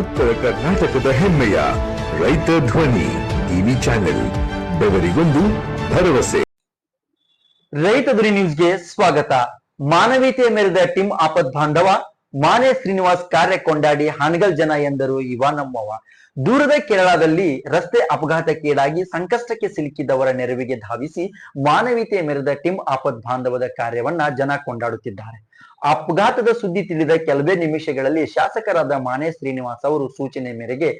ಉತ್ತರ ಕರ್ನಾಟಕದ ಹೆಮ್ಮೆಯ ರೈತ ಧ್ವನಿ ಟಿವಿ ಚಾನೆಲ್, ಬೆವರಿಗೊಂದು ಭರವಸೆ. ರೈತ ಧ್ವನಿ ನ್ಯೂಸ್ಗೆ ಸ್ವಾಗತ. ಮಾನವೀಯತೆ ಮೆರೆದ ಟಿಮ್ ಆಪತ್ ಬಾಂಧವ ಮಾನೆ ಶ್ರೀನಿವಾಸ್ ಕಾರ್ಯ ಕೊಂಡಾಡಿ ಹಾನಗಲ್ ಜನ ಎಂದರು ಇವ ನಮ್ಮವ ದೂರದ ಕೇರಳದಲ್ಲಿ ರಸ್ತೆ ಅಪಘಾತಕ್ಕೀಡಾಗಿ ಸಂಕಷ್ಟಕ್ಕೆ ಸಿಲುಕಿದವರ ನೆರವಿಗೆ ಧಾವಿಸಿ ಮಾನವೀಯತೆ ಮೆರೆದ ಟಿಮ್ ಆಪತ್ ಬಾಂಧವದ ಕಾರ್ಯವನ್ನ ಜನ ಕೊಂಡಾಡುತ್ತಿದ್ದಾರೆ. ಅಪಘಾತದ ಸುದ್ದಿ ತಿಳಿದ ಕೆಲವೇ ನಿಮಿಷಗಳಲ್ಲಿ ಶಾಸಕರಾದ ಮಾನೆ ಶ್ರೀನಿವಾಸ್ ಅವರು ಸೂಚನೆ ಮೇರೆಗೆ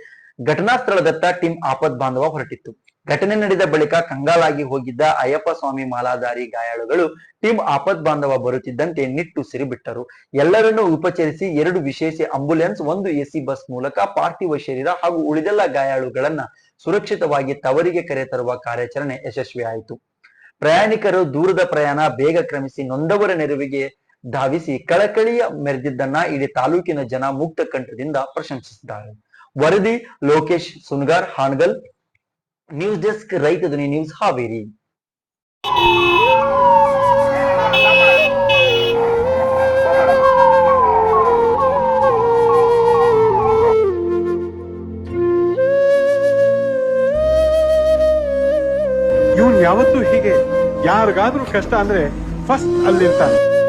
ಘಟನಾ ಸ್ಥಳದತ್ತ ಟಿಮ್ ಆಪತ್ ಬಾಂಧವ ಹೊರಟಿತ್ತು. ಘಟನೆ ನಡೆದ ಬಳಿಕ ಕಂಗಾಲಾಗಿ ಹೋಗಿದ್ದ ಅಯ್ಯಪ್ಪ ಸ್ವಾಮಿ ಮಾಲಾಧಾರಿ ಗಾಯಾಳುಗಳು ಟೀಮ್ ಆಪತ್ ಬಾಂಧವ ಬರುತ್ತಿದ್ದಂತೆ ನಿಟ್ಟುಸಿರು ಬಿಟ್ಟರು ಎಲ್ಲರನ್ನೂ ಉಪಚರಿಸಿ ಎರಡು ವಿಶೇಷ ಆಂಬುಲೆನ್ಸ್, ಒಂದು ಎಸಿ ಬಸ್ ಮೂಲಕ ಪಾರ್ಥಿವ ಶರೀರ ಹಾಗೂ ಉಳಿದೆಲ್ಲ ಗಾಯಾಳುಗಳನ್ನ ಸುರಕ್ಷಿತವಾಗಿ ತವರಿಗೆ ಕರೆತರುವ ಕಾರ್ಯಾಚರಣೆ ಯಶಸ್ವಿಯಾಯಿತು. ಪ್ರಯಾಣಿಕರು ದೂರದ ಪ್ರಯಾಣ ಬೇಗ ಕ್ರಮಿಸಿ ನೊಂದವರ ನೆರವಿಗೆ ಧಾವಿಸಿ ಕಳಕಳಿಯ ಮೆರೆದಿದ್ದನ್ನ ಇಡೀ ತಾಲೂಕಿನ ಜನ ಮುಕ್ತ ಕಂಠದಿಂದ ಪ್ರಶಂಸಿಸಿದ್ದಾರೆ. ವರದಿ, ಲೋಕೇಶ್, ಸುನ್ಗಾರ್ ಹಾನಗಲ್ ನ್ಯೂಸ್ ಡೆಸ್ಕ್, ರೈತ ನ್ಯೂಸ್, ಹಾವೇರಿ. ಯಾವತ್ತೂ ಹೀಗೆ ಯಾರಿಗಾದ್ರೂ ಕಷ್ಟ ಅಂದ್ರೆ ಫಸ್ಟ್ ಅಲ್ಲಿರ್ತಾನೆ.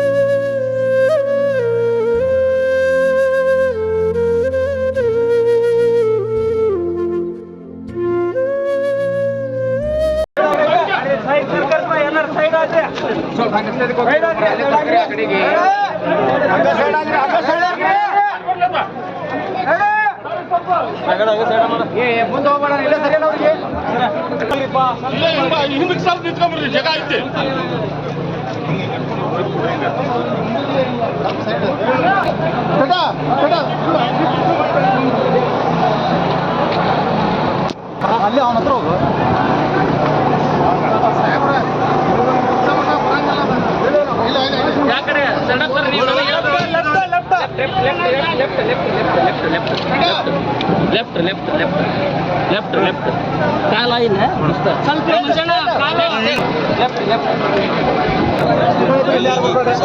ನಿಂತ್ಕೊಂಡ್ಬಿಡ್ರಿ ಜಾಗ ಐತಿ ಅಲ್ಲಿ ಅವನ ಹತ್ರ ಹೋಗು. Left left left left left left left काय चल आहे लेफ़्ट लेफ़्ट लेफ़्ट